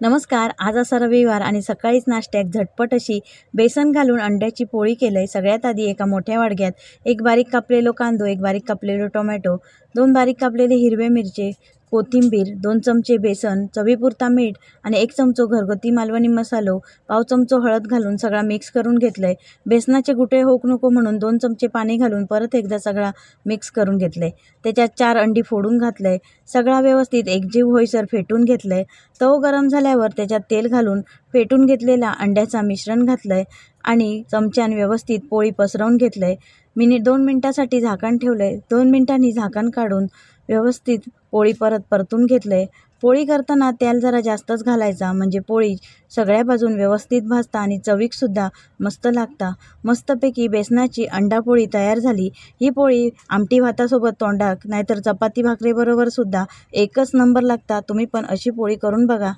नमस्कार आज असा रविवार आणि सकाळीच नाश्त्यात झटपट अशी बेसन घालून अंड्याची पोळी केलं आहे सगळ्यात आधी एका मोठ्या वाडग्यात एक बारीक कापलेलो कांदो एक बारीक कापलेलो टोमॅटो दोन बारीक कापलेले हिरवे मिरचे कोथिंबीर दोन चमचे बेसन चवीपुरता मीठ आणि एक चमचो घरगुती मालवणी मसालो पाव चमचो हळद घालून सगळा मिक्स करून घेतलं आहे बेसनाचे गुटे होऊक नको म्हणून दोन चमचे पाणी घालून परत एकदा सगळा मिक्स करून घेतलं आहे त्याच्यात चार अंडी फोडून घातलं आहे सगळा व्यवस्थित एकजीव होईसर फेटून घेतलं आहे तव गरम झाल्यावर त्याच्यात तेल घालून फेटून घेतलेला अंड्याचा मिश्रण घातलं आहे आणि चमच्यान व्यवस्थित पोळी पसरवून घेतलं आहे मिनिट दोन मिनटासाठी झाकण ठेवलं आहे दोन मिनटांनी झाकण काढून व्यवस्थित पोळी परत परतून घेतलं आहे पोळी करताना तेल जरा जास्तच घालायचा म्हणजे पोळी सगळ्या बाजून व्यवस्थित भाजता आणि चवीकसुद्धा मस्त लागता. मस्तपैकी बेसनाची अंडापोळी तयार झाली. ही पोळी आमटी भातासोबत तोंडाक नाहीतर चपाती भाकरीबरोबरसुद्धा एकच नंबर लागता. तुम्ही पण अशी पोळी करून बघा.